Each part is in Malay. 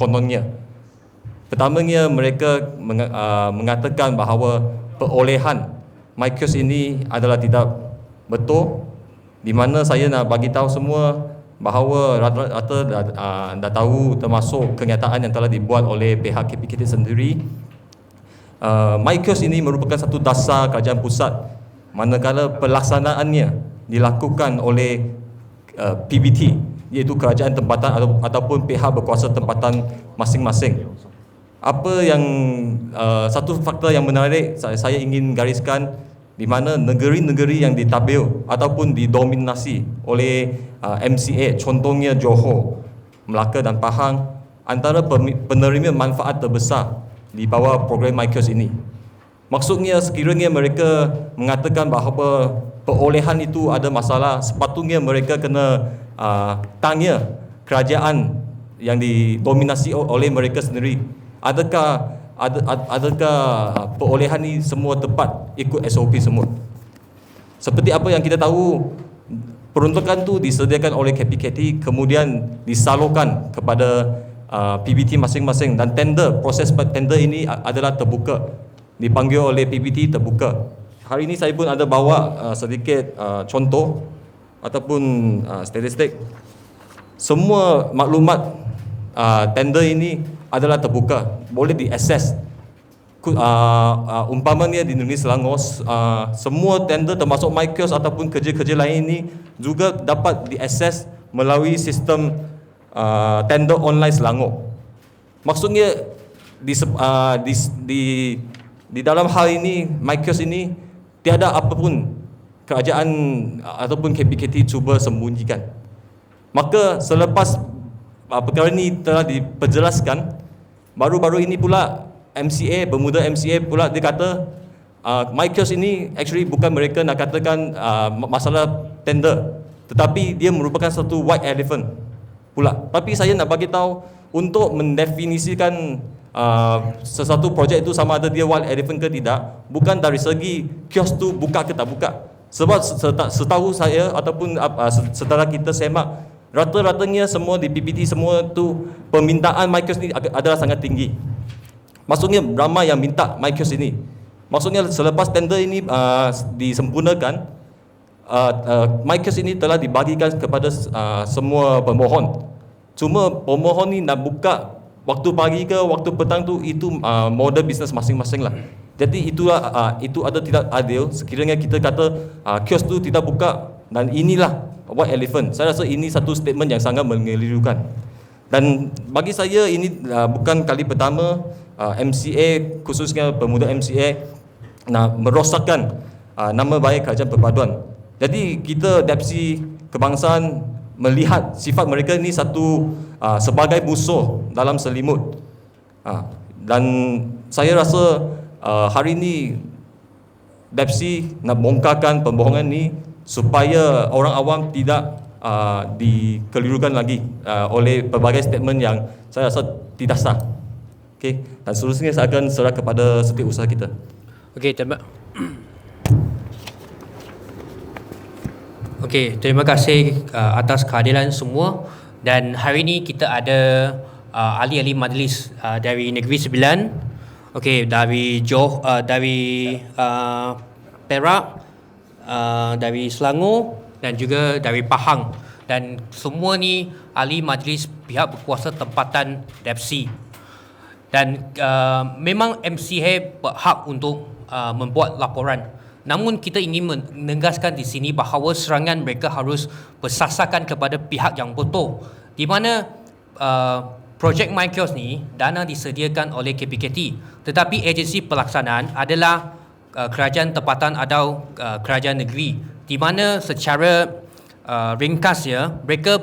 kononnya. Pertamanya mereka uh, mengatakan bahawa perolehan MyKios ini adalah tidak betul di mana saya nak bagi tahu semua bahawa rata-rata dah, uh, dah tahu termasuk kenyataan yang telah dibuat oleh pihak KPKT sendiri uh, ini merupakan satu dasar kerajaan pusat manakala pelaksanaannya dilakukan oleh uh, PBT iaitu kerajaan tempatan atau, ataupun pihak berkuasa tempatan masing-masing apa yang uh, satu faktor yang menarik saya, saya ingin gariskan di mana negeri-negeri yang ditabir ataupun didominasi oleh uh, MCA contohnya Johor, Melaka dan Pahang antara penerima manfaat terbesar di bawah program MyKios ini. Maksudnya sekiranya mereka mengatakan bahawa perolehan itu ada masalah, sepatutnya mereka kena uh, tanya kerajaan yang didominasi oleh mereka sendiri. Adakah ad, ad, adakah perolehan ini semua tepat ikut SOP semua? Seperti apa yang kita tahu peruntukan tu disediakan oleh KPKT kemudian disalurkan kepada uh, PBT masing-masing dan tender proses tender ini adalah terbuka. Dipanggil oleh PBT terbuka. Hari ini saya pun ada bawa uh, sedikit uh, contoh ataupun uh, statistik semua maklumat uh, tender ini adalah terbuka. Boleh diakses. Uh, uh, umpamanya di negeri Selangor uh, semua tender termasuk MyKios ataupun kerja-kerja lain ini juga dapat diakses melalui sistem uh, tender online Selangor. Maksudnya di, uh, di, di, di dalam hal ini MyKios ini tiada apapun kerajaan ataupun KPKT cuba sembunyikan. Maka selepas uh, perkara ini telah diperjelaskan baru-baru ini pula MCA bermuda MCA pula dia kata uh, Michaels ini actually bukan mereka nak katakan uh, masalah tender. Tetapi dia merupakan satu white elephant pula. Tapi saya nak bagi tahu untuk mendefinisikan uh, sesuatu projek itu sama ada dia white elephant ke tidak bukan dari segi kios tu buka ke tak buka sebab setahu saya ataupun uh, setelah kita semak Rata-ratanya semua di PPT semua tu permintaan Microsoft ini adalah sangat tinggi. Maksudnya ramai yang minta Microsoft ini. Maksudnya selepas tender ini uh, disempurnakan, uh, uh, Microsoft ini telah dibagikan kepada uh, semua pemohon. Cuma pemohon ni nak buka waktu pagi ke waktu petang tu itu uh, model bisnes masing-masing lah. Jadi itulah uh, itu ada tidak adil sekiranya kita kata uh, kios tu tidak buka dan inilah white elephant. Saya rasa ini satu statement yang sangat mengelirukan. Dan bagi saya ini uh, bukan kali pertama uh, MCA khususnya pemuda MCA nak merosakkan uh, nama baik kerajaan perpaduan. Jadi kita Depsi kebangsaan melihat sifat mereka ini satu uh, sebagai musuh dalam selimut. Uh, dan saya rasa uh, hari ini Depsi nak bongkarkan pembohongan ini supaya orang awam tidak uh, dikelirukan lagi uh, oleh pelbagai statement yang saya rasa tidak sah. Okey, dan seterusnya saya akan serah kepada setiausaha kita. Okey, terima Okey, terima kasih uh, atas kehadiran semua dan hari ini kita ada uh, ahli-ahli majlis uh, dari Negeri Sembilan. Okey, dari Johor uh, dari uh, Perak uh, dari Selangor dan juga dari Pahang. Dan semua ni ahli majlis pihak berkuasa tempatan DEPSI. Dan uh, memang MCH berhak untuk uh, membuat laporan namun kita ingin menegaskan di sini bahawa serangan mereka harus bersasarkan kepada pihak yang betul. Di mana uh, projek MyKios ni dana disediakan oleh KPKT tetapi agensi pelaksanaan adalah uh, kerajaan tempatan atau uh, kerajaan negeri. Di mana secara uh, ringkas ya mereka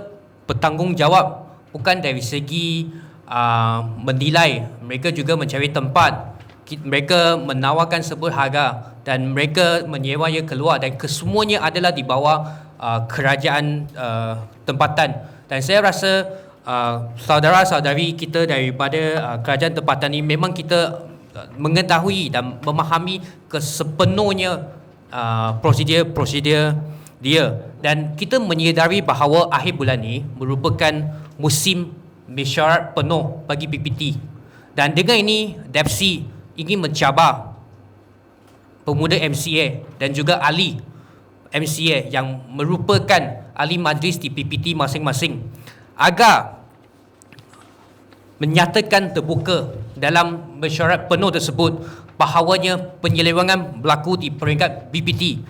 bertanggungjawab bukan dari segi uh, menilai. Mereka juga mencari tempat mereka menawarkan sebuah harga dan mereka menyewanya keluar dan kesemuanya adalah di bawah uh, kerajaan uh, tempatan dan saya rasa uh, saudara-saudari kita daripada uh, kerajaan tempatan ini memang kita mengetahui dan memahami kesepenuhnya uh, prosedur-prosedur dia dan kita menyedari bahawa akhir bulan ini merupakan musim mesyuarat penuh bagi PPT. Dan dengan ini DEPSI ingin mencabar pemuda MCA dan juga ahli MCA yang merupakan ahli majlis di PPT masing-masing agar menyatakan terbuka dalam mesyuarat penuh tersebut bahawanya penyelewengan berlaku di peringkat BPT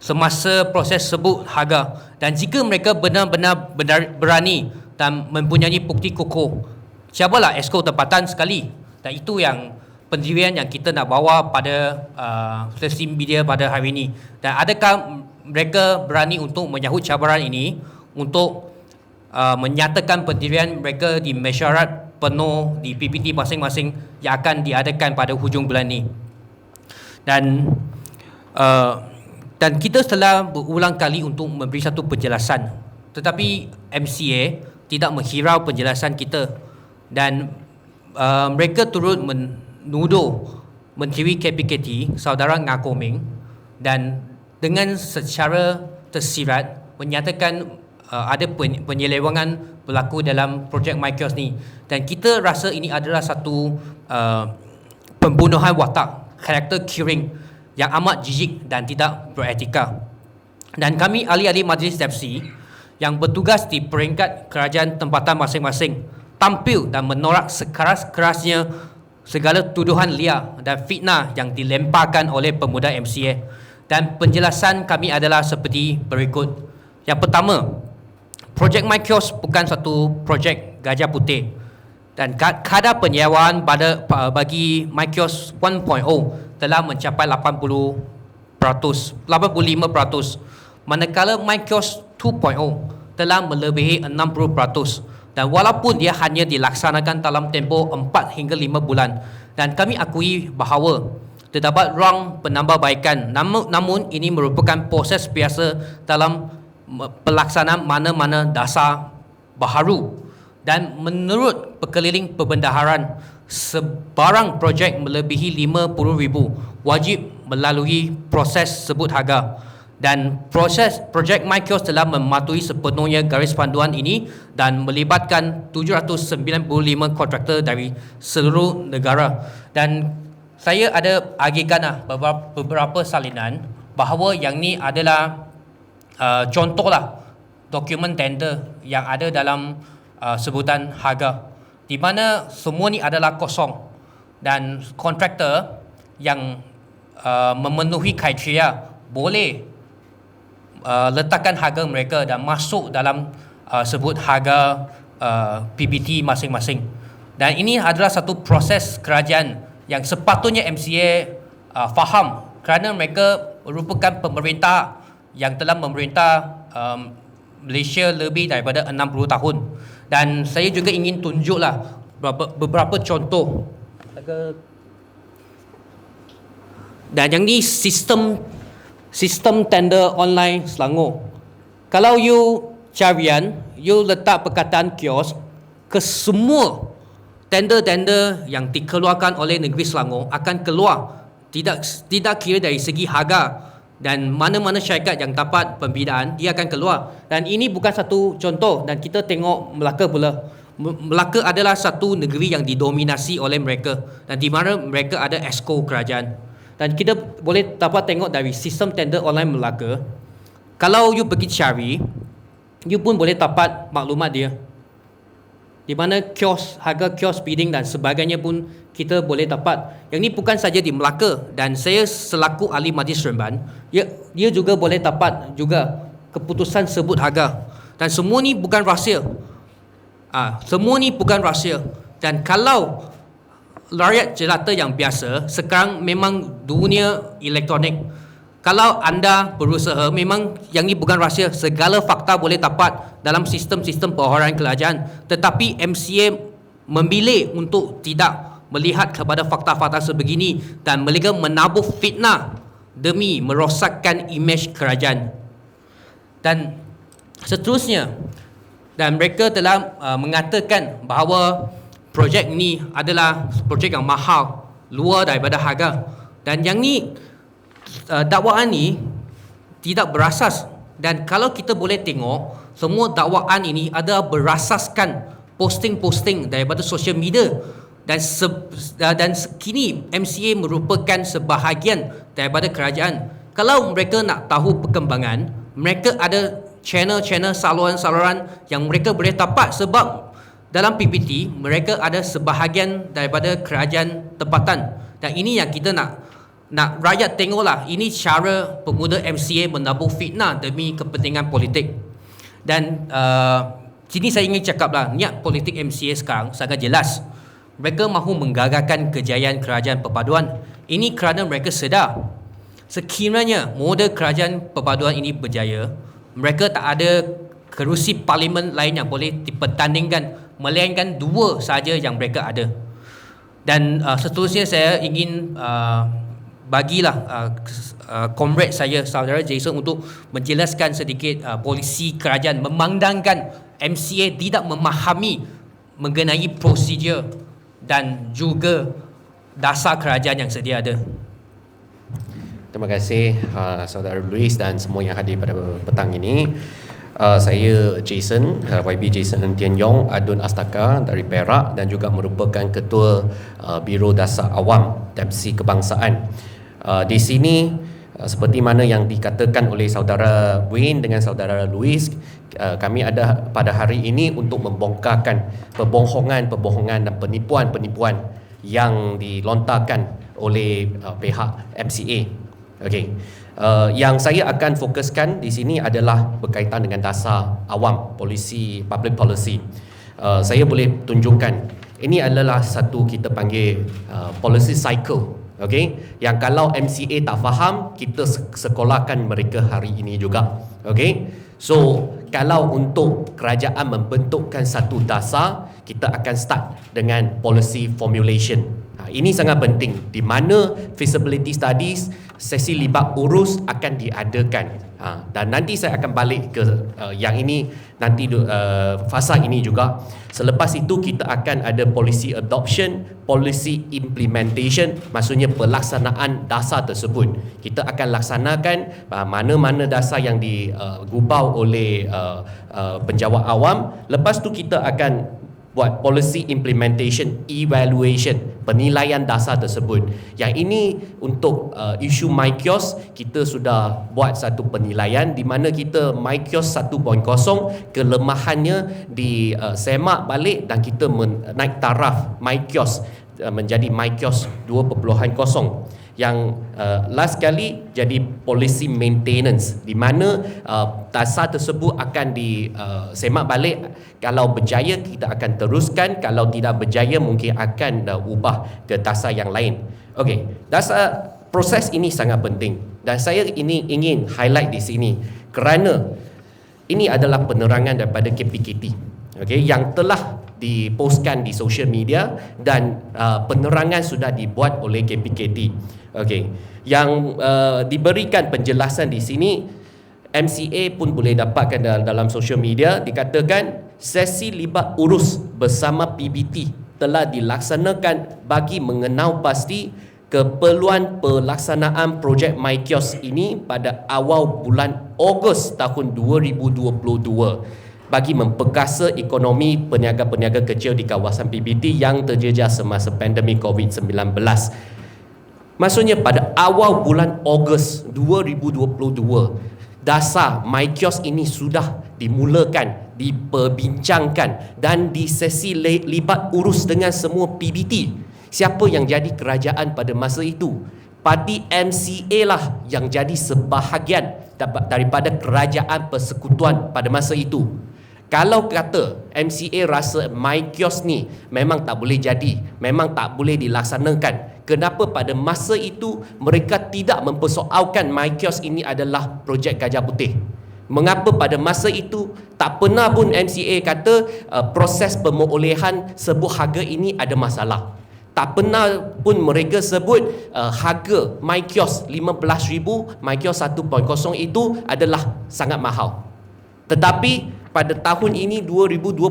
semasa proses sebut harga dan jika mereka benar-benar benar, berani dan mempunyai bukti kokoh siapalah esko tempatan sekali. Dan itu yang pendirian yang kita nak bawa pada uh, sesi media pada hari ini dan adakah mereka berani untuk menyahut cabaran ini untuk uh, menyatakan pendirian mereka di mesyuarat penuh di PPT masing-masing yang akan diadakan pada hujung bulan ini. Dan uh, dan kita telah berulang kali untuk memberi satu penjelasan. Tetapi MCA tidak menghirau penjelasan kita dan uh, mereka turut menuduh Menteri KPKT saudara Ngakoming dan dengan secara tersirat menyatakan uh, ada penyelewengan berlaku dalam projek MyKios ni. Dan kita rasa ini adalah satu uh, pembunuhan watak karakter killing yang amat jijik dan tidak beretika. Dan kami ahli-ahli majlis DEPSI yang bertugas di peringkat kerajaan tempatan masing-masing tampil dan menolak sekeras-kerasnya segala tuduhan liar dan fitnah yang dilemparkan oleh pemuda MCA dan penjelasan kami adalah seperti berikut. Yang pertama Projek My Kiosk bukan satu projek gajah putih. Dan kadar penyewaan pada bagi My Kiosk 1.0 telah mencapai 80 85 manakala My Kiosk 2.0 telah melebihi 60 dan walaupun dia hanya dilaksanakan dalam tempoh 4 hingga 5 bulan. Dan kami akui bahawa terdapat ruang penambahbaikan. Namun, namun ini merupakan proses biasa dalam pelaksanaan mana-mana dasar baharu. Dan menurut pekeliling perbendaharaan sebarang projek melebihi 50,000 wajib melalui proses sebut harga dan proses projek MyKios telah mematuhi sepenuhnya garis panduan ini dan melibatkan 795 kontraktor dari seluruh negara. Dan saya ada agihkan lah beberapa, beberapa salinan bahawa yang ni adalah uh, contohlah dokumen tender yang ada dalam uh, sebutan harga di mana semua ni adalah kosong dan kontraktor yang uh, memenuhi kriteria boleh uh, letakkan harga mereka dan masuk dalam uh, sebut harga uh, PBT masing-masing. Dan ini adalah satu proses kerajaan yang sepatutnya MCA uh, faham kerana mereka merupakan pemerintah yang telah memerintah um, Malaysia lebih daripada 60 tahun. Dan saya juga ingin tunjuklah beberapa, beberapa contoh. Dan yang ni sistem sistem tender online Selangor. Kalau you carian you letak perkataan kios ke semua tender-tender yang dikeluarkan oleh negeri Selangor akan keluar. Tidak tidak kira dari segi harga dan mana-mana syarikat yang dapat pembinaan dia akan keluar. Dan ini bukan satu contoh dan kita tengok Melaka pula. Melaka adalah satu negeri yang didominasi oleh mereka dan di mana mereka ada esko kerajaan dan kita boleh dapat tengok dari sistem tender online Melaka kalau you pergi cari you pun boleh dapat maklumat dia di mana kios harga kios bidding dan sebagainya pun kita boleh dapat. Yang ini bukan saja di Melaka dan saya selaku ahli majlis Seremban, dia, dia juga boleh dapat juga keputusan sebut harga. Dan semua ni bukan rahsia. Ah, ha, semua ni bukan rahsia. Dan kalau rakyat jelata yang biasa sekarang memang dunia elektronik. Kalau anda berusaha memang yang ini bukan rahsia segala fakta boleh dapat dalam sistem-sistem perorangan kerajaan. Tetapi MCA memilih untuk tidak melihat kepada fakta-fakta sebegini dan mereka menabuh fitnah demi merosakkan imej kerajaan. Dan seterusnya dan mereka telah uh, mengatakan bahawa projek ini adalah projek yang mahal luar daripada harga. Dan yang ni uh, dakwaan ni tidak berasas. Dan kalau kita boleh tengok semua dakwaan ini ada berasaskan posting-posting daripada social media. Dan se, dan kini MCA merupakan sebahagian daripada kerajaan. Kalau mereka nak tahu perkembangan, mereka ada channel-channel saluran-saluran yang mereka boleh tapak sebab dalam PPT mereka ada sebahagian daripada kerajaan tempatan. Dan ini yang kita nak nak rakyat tengoklah ini cara pemuda MCA menabur fitnah demi kepentingan politik. Dan uh, sini saya ingin cakap lah niat politik MCA sekarang sangat jelas. Mereka mahu menggagalkan kejayaan kerajaan perpaduan. Ini kerana mereka sedar sekiranya model kerajaan perpaduan ini berjaya mereka tak ada kerusi parlimen lain yang boleh dipertandingkan melainkan dua saja yang mereka ada dan uh, seterusnya saya ingin uh, bagilah uh, uh, comrade saya saudara Jason untuk menjelaskan sedikit uh, polisi kerajaan memandangkan MCA tidak memahami mengenai prosedur dan juga dasar kerajaan yang sedia ada. Terima kasih uh, saudara Luis dan semua yang hadir pada petang ini. Uh, saya Jason, uh, YB Jason Tian Yong, Adun Astaka dari Perak dan juga merupakan ketua uh, Biro Dasar Awam Depsi Kebangsaan. Uh, di sini uh, seperti mana yang dikatakan oleh saudara Wayne dengan saudara Louis uh, kami ada pada hari ini untuk membongkarkan pembohongan-pembohongan dan penipuan-penipuan yang dilontarkan oleh uh, pihak MCA Okey. Uh, yang saya akan fokuskan di sini adalah berkaitan dengan dasar awam polisi public policy. Uh, saya boleh tunjukkan ini adalah satu kita panggil uh, policy cycle. Okey. Yang kalau MCA tak faham, kita sekolahkan mereka hari ini juga. Okey. So, kalau untuk kerajaan membentukkan satu dasar, kita akan start dengan policy formulation. Ha, ini sangat penting. Di mana feasibility studies sesi libat urus akan diadakan. Ha, dan nanti saya akan balik ke uh, yang ini nanti uh, fasa ini juga. Selepas itu kita akan ada policy adoption policy implementation maksudnya pelaksanaan dasar tersebut. Kita akan laksanakan uh, mana-mana dasar yang digubau uh, oleh uh, uh, penjawat awam. Lepas tu kita akan buat policy implementation evaluation penilaian dasar tersebut. Yang ini untuk uh, isu MyKios kita sudah buat satu penilaian di mana kita MyKios 1.0 kelemahannya di uh, semak balik dan kita men- naik taraf MyKios uh, menjadi MyKios 2.0 yang uh, last kali jadi policy maintenance di mana uh, dasar tersebut akan disemak uh, balik. Kalau berjaya kita akan teruskan. Kalau tidak berjaya mungkin akan uh, ubah ke dasar yang lain. Okey dasar proses ini sangat penting. Dan saya ini ingin highlight di sini kerana ini adalah penerangan daripada KPKT okey yang telah dipostkan di social media dan uh, penerangan sudah dibuat oleh KPKT Okey. Yang uh, diberikan penjelasan di sini MCA pun boleh dapatkan dalam, dalam social media dikatakan sesi libat urus bersama PBT telah dilaksanakan bagi mengenal pasti keperluan pelaksanaan projek MyKios ini pada awal bulan Ogos tahun 2022 bagi memperkasa ekonomi peniaga-peniaga kecil di kawasan PBT yang terjejas semasa pandemik COVID-19. Maksudnya pada awal bulan Ogos 2022 dasar MyKios ini sudah dimulakan, diperbincangkan dan di sesi libat urus dengan semua PBT. Siapa yang jadi kerajaan pada masa itu? Parti MCA lah yang jadi sebahagian daripada kerajaan persekutuan pada masa itu. Kalau kata MCA rasa MyKios ni memang tak boleh jadi, memang tak boleh dilaksanakan, kenapa pada masa itu mereka tidak mempersoalkan MyKios ini adalah projek Gajah Putih? Mengapa pada masa itu tak pernah pun MCA kata uh, proses pemolehan sebuah harga ini ada masalah? Tak pernah pun mereka sebut uh, harga MyKios 15,000 MyKios 1.0 itu adalah sangat mahal. Tetapi pada tahun ini 2025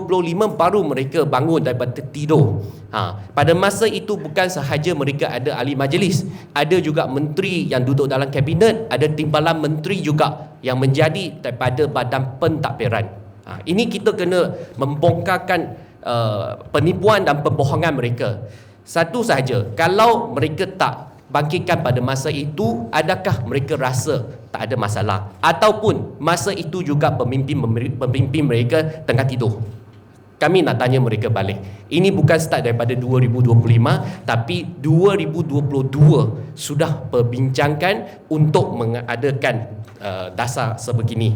baru mereka bangun daripada tidur. Ha, pada masa itu bukan sahaja mereka ada ahli majlis, ada juga menteri yang duduk dalam kabinet, ada timbalan menteri juga yang menjadi daripada badan pentadbiran. Ha, ini kita kena membongkarkan uh, penipuan dan pembohongan mereka. Satu sahaja, kalau mereka tak bangkitkan pada masa itu, adakah mereka rasa tak ada masalah? Ataupun masa itu juga pemimpin pemimpin mereka tengah tidur? Kami nak tanya mereka balik. Ini bukan start daripada 2025 tapi 2022 sudah perbincangkan untuk mengadakan uh, dasar sebegini.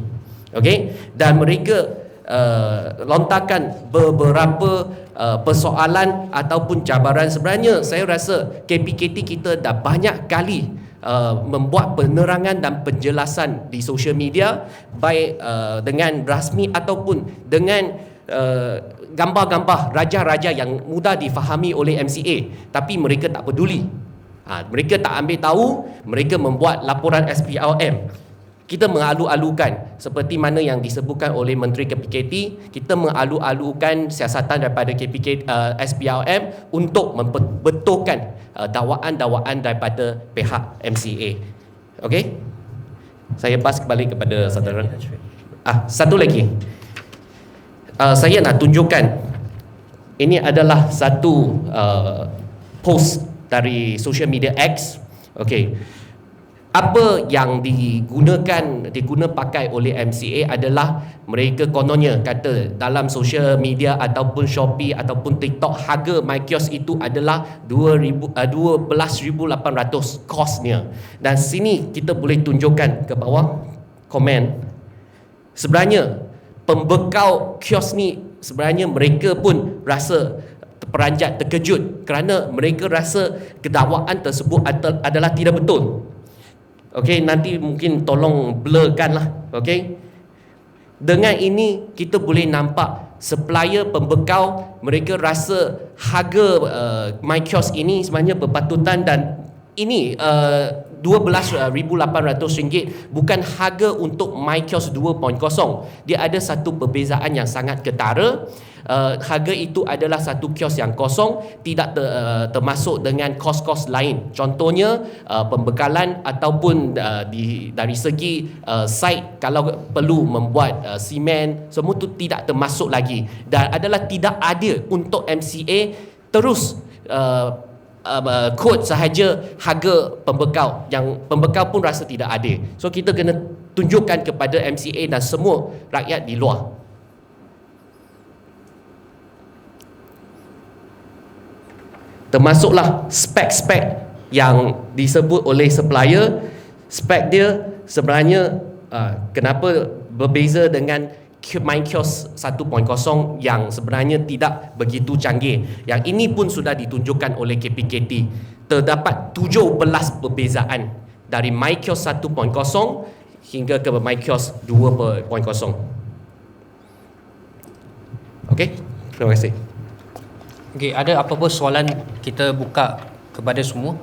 Okey? Dan mereka uh, lontarkan beberapa uh, persoalan ataupun cabaran sebenarnya saya rasa KPKT kita dah banyak kali Uh, membuat penerangan dan penjelasan di social media baik uh, dengan rasmi ataupun dengan uh, gambar-gambar raja-raja yang mudah difahami oleh MCA tapi mereka tak peduli. Ha, mereka tak ambil tahu mereka membuat laporan SPLM kita mengalu-alukan seperti mana yang disebutkan oleh Menteri KPKT kita mengalu-alukan siasatan daripada KPK uh, SPLM untuk membetulkan uh, dakwaan-dakwaan daripada pihak MCA okey? Saya pas kembali kepada saudara ah satu lagi. Uh, saya nak tunjukkan ini adalah satu uh, post dari social media X. Okey apa yang digunakan diguna pakai oleh MCA adalah mereka kononnya kata dalam social media ataupun Shopee ataupun TikTok harga my kiosk itu adalah 2000 uh, 12800 kosnya. Dan sini kita boleh tunjukkan ke bawah komen sebenarnya pembekal kios ni sebenarnya mereka pun rasa peranjat terkejut kerana mereka rasa kedakwaan tersebut adalah tidak betul Okey, nanti mungkin tolong blurkan lah. Okey. Dengan ini kita boleh nampak supplier pembekal mereka rasa harga uh, my kiosk ini sebenarnya berpatutan dan ini uh, RM12,800 bukan harga untuk my kiosk 2.0. Dia ada satu perbezaan yang sangat ketara. Uh, harga itu adalah satu kios yang kosong tidak ter, uh, termasuk dengan kos-kos lain. Contohnya uh, pembekalan ataupun uh, di dari segi uh, site kalau perlu membuat uh, simen semua itu tidak termasuk lagi. Dan adalah tidak adil untuk MCA terus uh, Uh, kod sahaja harga pembekal yang pembekal pun rasa tidak adil. So kita kena tunjukkan kepada MCA dan semua rakyat di luar termasuklah spek-spek yang disebut oleh supplier spek dia sebenarnya uh, kenapa berbeza dengan main kios 1.0 yang sebenarnya tidak begitu canggih yang ini pun sudah ditunjukkan oleh KPKT terdapat 17 perbezaan dari my kios 1.0 hingga ke my kios 2.0 Okey, terima kasih. Okey, ada apa-apa soalan kita buka kepada semua?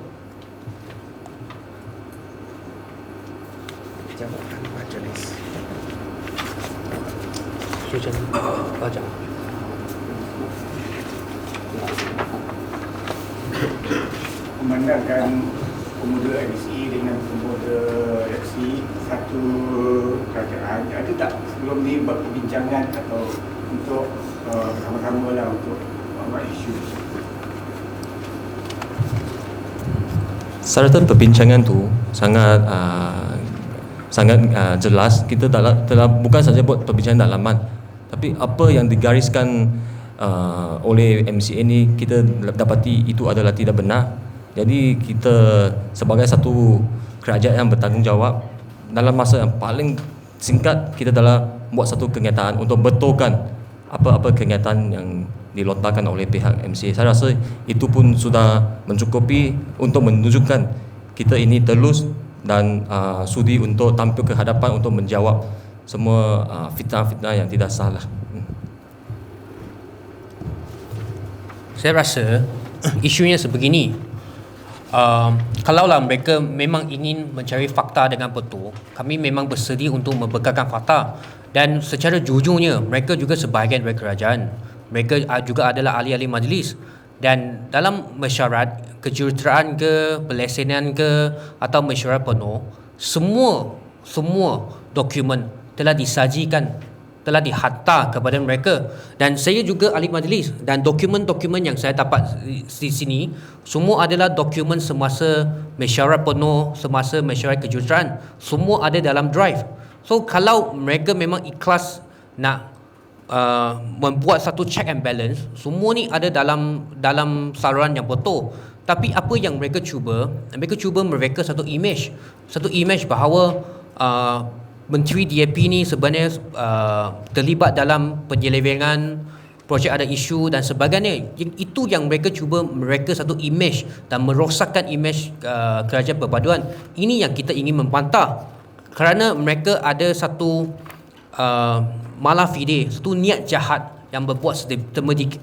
Jawabkan majlis. Sujan baca. Memandangkan pemuda MC dengan pemuda FC satu kerajaan ada tak sebelum ni buat perbincangan atau untuk uh, sama-sama lah untuk buat isu? Saratan perbincangan tu sangat uh, sangat uh, jelas. Kita telah, telah bukan saja buat perbincangan dalaman tapi apa yang digariskan uh, oleh MCA ni kita dapati itu adalah tidak benar jadi kita sebagai satu kerajaan yang bertanggungjawab dalam masa yang paling singkat kita telah buat satu kenyataan untuk betulkan apa-apa kenyataan yang dilontarkan oleh pihak MCA. Saya rasa itu pun sudah mencukupi untuk menunjukkan kita ini telus dan uh, sudi untuk tampil ke hadapan untuk menjawab semua uh, fitnah-fitnah yang tidak salah. Saya rasa isunya sebegini. Uh, kalaulah mereka memang ingin mencari fakta dengan betul, kami memang bersedia untuk membekalkan fakta dan secara jujurnya mereka juga sebahagian dari kerajaan mereka juga adalah ahli-ahli majlis dan dalam mesyuarat kejuruteraan ke pelesenan ke atau mesyuarat penuh semua semua dokumen telah disajikan telah dihantar kepada mereka. Dan saya juga ahli majlis dan dokumen-dokumen yang saya dapat di sini semua adalah dokumen semasa mesyuarat penuh semasa mesyuarat kejuruteraan. Semua ada dalam drive. So kalau mereka memang ikhlas nak uh, membuat satu check and balance semua ni ada dalam dalam saluran yang betul. Tapi apa yang mereka cuba? Mereka cuba mereka satu image. Satu image bahawa uh, Menteri DAP ni sebenarnya uh, terlibat dalam penyelewengan projek ada isu dan sebagainya. Itu yang mereka cuba mereka satu image dan merosakkan image uh, kerajaan perpaduan. Ini yang kita ingin membantah. Kerana mereka ada satu uh, malah fide satu niat jahat yang berbuat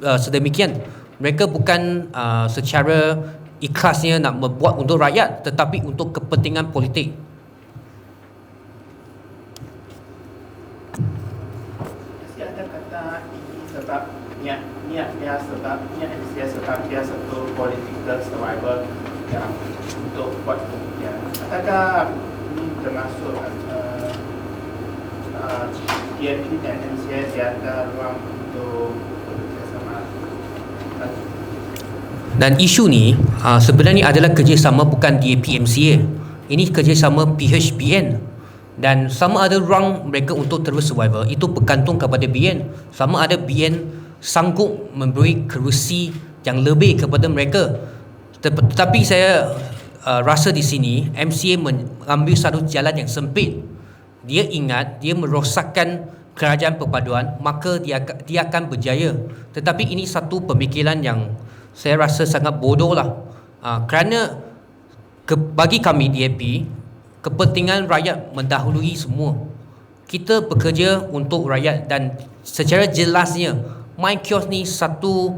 uh, sedemikian. Mereka bukan uh, secara ikhlasnya nak membuat untuk rakyat tetapi untuk kepentingan politik Masih ada kata ini sebab niat dia sebab niat dia sebab dia satu political survival yang untuk buat pembuktian. Adakah ini termasuk uh, uh, DAP dan MCS yang ada ruang untuk bekerjasama? Dan isu ni uh, sebenarnya adalah kerjasama bukan DAP MCA. Ini kerjasama PHBN. Dan sama ada ruang mereka untuk terus survival itu bergantung kepada BN. Sama ada BN sanggup memberi kerusi yang lebih kepada mereka. Tetapi saya uh, rasa di sini MCA mengambil satu jalan yang sempit. Dia ingat dia merosakkan kerajaan perpaduan maka dia dia akan berjaya. Tetapi ini satu pemikiran yang saya rasa sangat bodoh lah. Uh, kerana ke, bagi kami DAP kepentingan rakyat mendahului semua. Kita bekerja untuk rakyat dan secara jelasnya My ni satu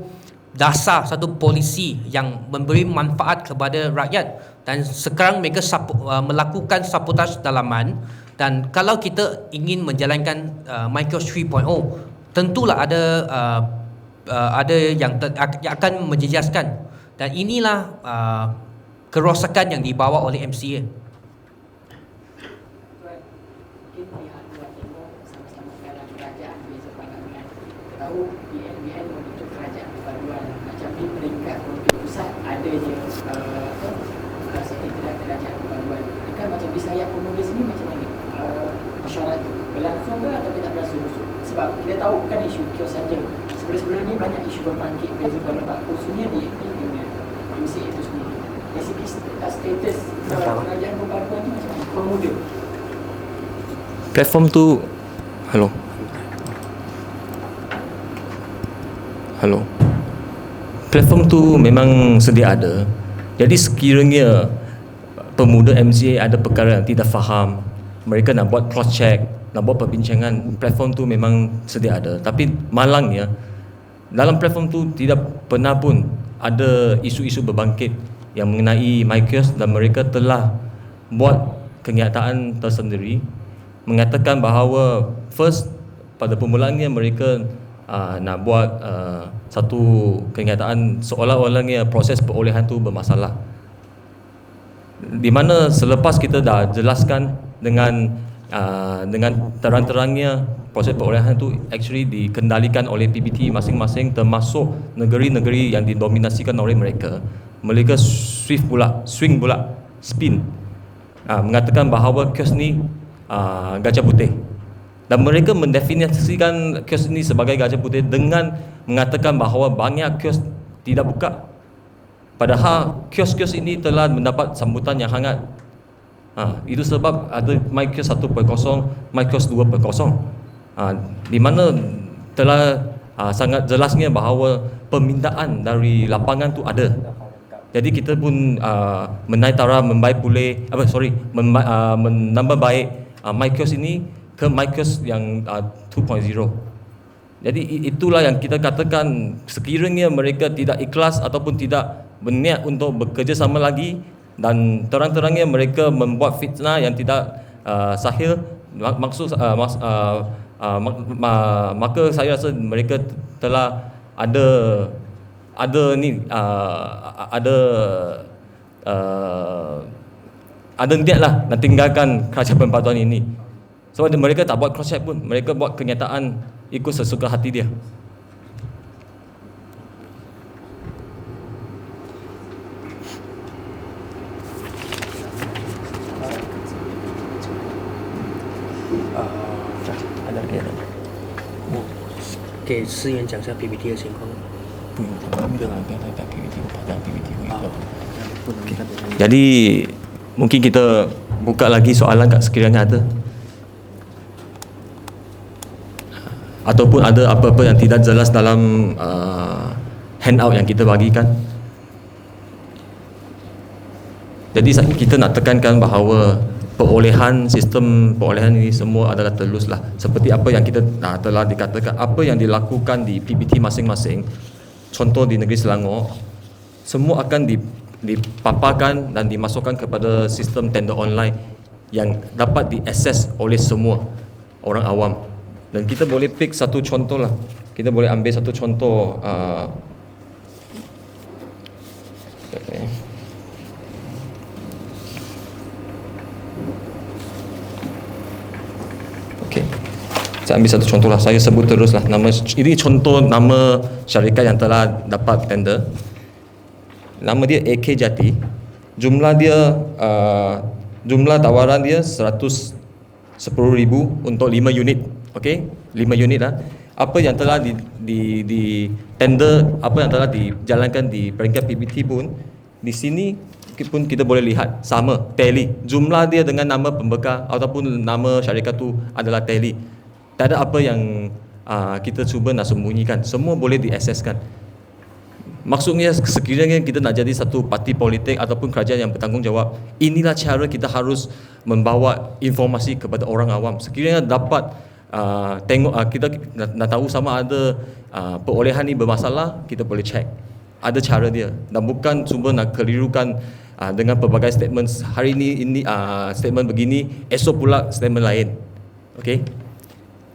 dasar satu polisi yang memberi manfaat kepada rakyat. Dan sekarang mereka sapu, uh, melakukan sabotaj dalaman. Dan kalau kita ingin menjalankan uh, My Kiosk 3.0 tentulah ada uh, uh, ada yang, ter, yang akan menjejaskan. Dan inilah uh, kerosakan yang dibawa oleh MCA. mungkin pihak luar timur sama-sama dalam kerajaan beza pandangan tahu BN-BN membentuk kerajaan perpaduan macam di peringkat politik pusat ada je uh, apa uh, sekretariat kerajaan Ini kan macam di sayap penulis ni macam mana? Uh, mesyuarat tu berlangsung ke atau tak berlangsung sebab kita tahu bukan isu kios saja. Sebelum-sebelum ni banyak isu berbangkit beza pendapat khususnya di dunia. MCA itu sendiri. Dari segi st- status uh, kerajaan perpaduan ni macam mana? Pemuda. Platform tu Halo Halo Platform tu memang sedia ada. Jadi sekiranya Pemuda MCA ada perkara yang tidak faham Mereka nak buat cross check Nak buat perbincangan Platform tu memang sedia ada. Tapi malangnya Dalam platform tu tidak pernah pun Ada isu-isu berbangkit Yang mengenai MyKios Dan mereka telah Buat kenyataan tersendiri mengatakan bahawa first pada permulaannya mereka uh, nak buat uh, satu kenyataan seolah-olahnya proses perolehan tu bermasalah. Di mana selepas kita dah jelaskan dengan uh, dengan terang-terangnya proses perolehan tu actually dikendalikan oleh PBT masing-masing termasuk negeri-negeri yang didominasikan oleh mereka. Mereka swift pula swing pula spin. Uh, mengatakan bahawa kios ni uh, gajah putih dan mereka mendefinisikan kios ini sebagai gajah putih dengan mengatakan bahawa banyak kios tidak buka. Padahal kios-kios ini telah mendapat sambutan yang hangat. Ha, itu sebab ada My Kios 1.0 My Kios 2.0 ha, di mana telah ha, sangat jelasnya bahawa permintaan dari lapangan tu ada. Jadi kita pun uh, menaitara membaik pulih apa sorry memba, uh, menambah baik uh, MyKios ini ke MyKios yang uh, 2.0. Jadi itulah yang kita katakan sekiranya mereka tidak ikhlas ataupun tidak berniat untuk bekerja sama lagi dan terang-terangnya mereka membuat fitnah yang tidak uh, sahih mak- maksud uh, maks, uh, uh, mak, ma- maka saya rasa mereka telah ada ada ni uh, ada uh, ada niat lah nak tinggalkan kerajaan perpaduan ini Sebab dia- mereka tak buat cross check pun, mereka buat kenyataan ikut sesuka hati dia. ada lagi ada. Oh, 给思源讲一下 PPT 的情况。 Jadi mungkin kita buka lagi soalan kat sekiranya ada. Ataupun ada apa-apa yang tidak jelas dalam uh, handout yang kita bagikan. Jadi kita nak tekankan bahawa perolehan sistem perolehan ini semua adalah telus lah. Seperti apa yang kita uh, telah dikatakan, apa yang dilakukan di PPT masing-masing, contoh di negeri Selangor, semua akan di, dipaparkan dan dimasukkan kepada sistem tender online yang dapat diakses oleh semua orang awam. Dan kita boleh pick satu contoh lah. Kita boleh ambil satu contoh uh, okay. Saya ambil satu contoh lah. Saya sebut terus lah. Nama, ini contoh nama syarikat yang telah dapat tender. Nama dia AK Jati. Jumlah dia, uh, jumlah tawaran dia 110,000 untuk 5 unit. Okey, 5 unit lah. Apa yang telah di, di, di tender, apa yang telah dijalankan di peringkat PBT pun, di sini pun kita boleh lihat sama tally. Jumlah dia dengan nama pembekal ataupun nama syarikat tu adalah tally. Tak ada apa yang uh, kita cuba nak sembunyikan. Semua boleh diakseskan. Maksudnya sekiranya kita nak jadi satu parti politik ataupun kerajaan yang bertanggungjawab inilah cara kita harus membawa informasi kepada orang awam. Sekiranya dapat uh, tengok uh, kita nak, nak tahu sama ada uh, perolehan ni bermasalah kita boleh check ada cara dia dan bukan cuba nak kelirukan uh, dengan pelbagai statement hari ini ini uh, statement begini esok pula statement lain okey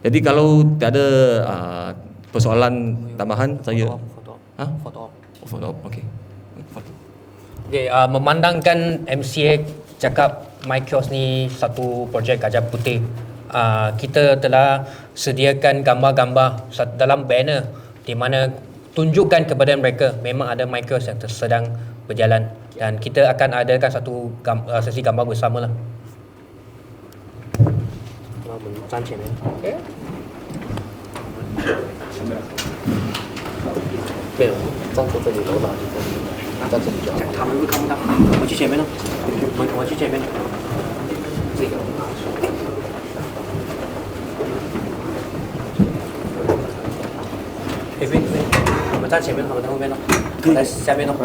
jadi kalau tiada uh, persoalan tambahan saya Foto. ha Foto. oh, follow up okey Foto. Okay, uh, memandangkan MCA cakap MyKios ni satu projek gajah putih. Uh, kita telah sediakan gambar-gambar sat- dalam banner di mana tunjukkan kepada mereka memang ada MyKios yang ter- sedang berjalan dan kita akan adakan satu gam, uh, sesi gambar bersama lah. 那我们站前面。Okay. 对，站在这里，楼道就在这里，在这里就好。他们会看不到，我们去前面了，我们我们去前面。这个。 对对，我们站前面，他们在后面呢，来下面呢。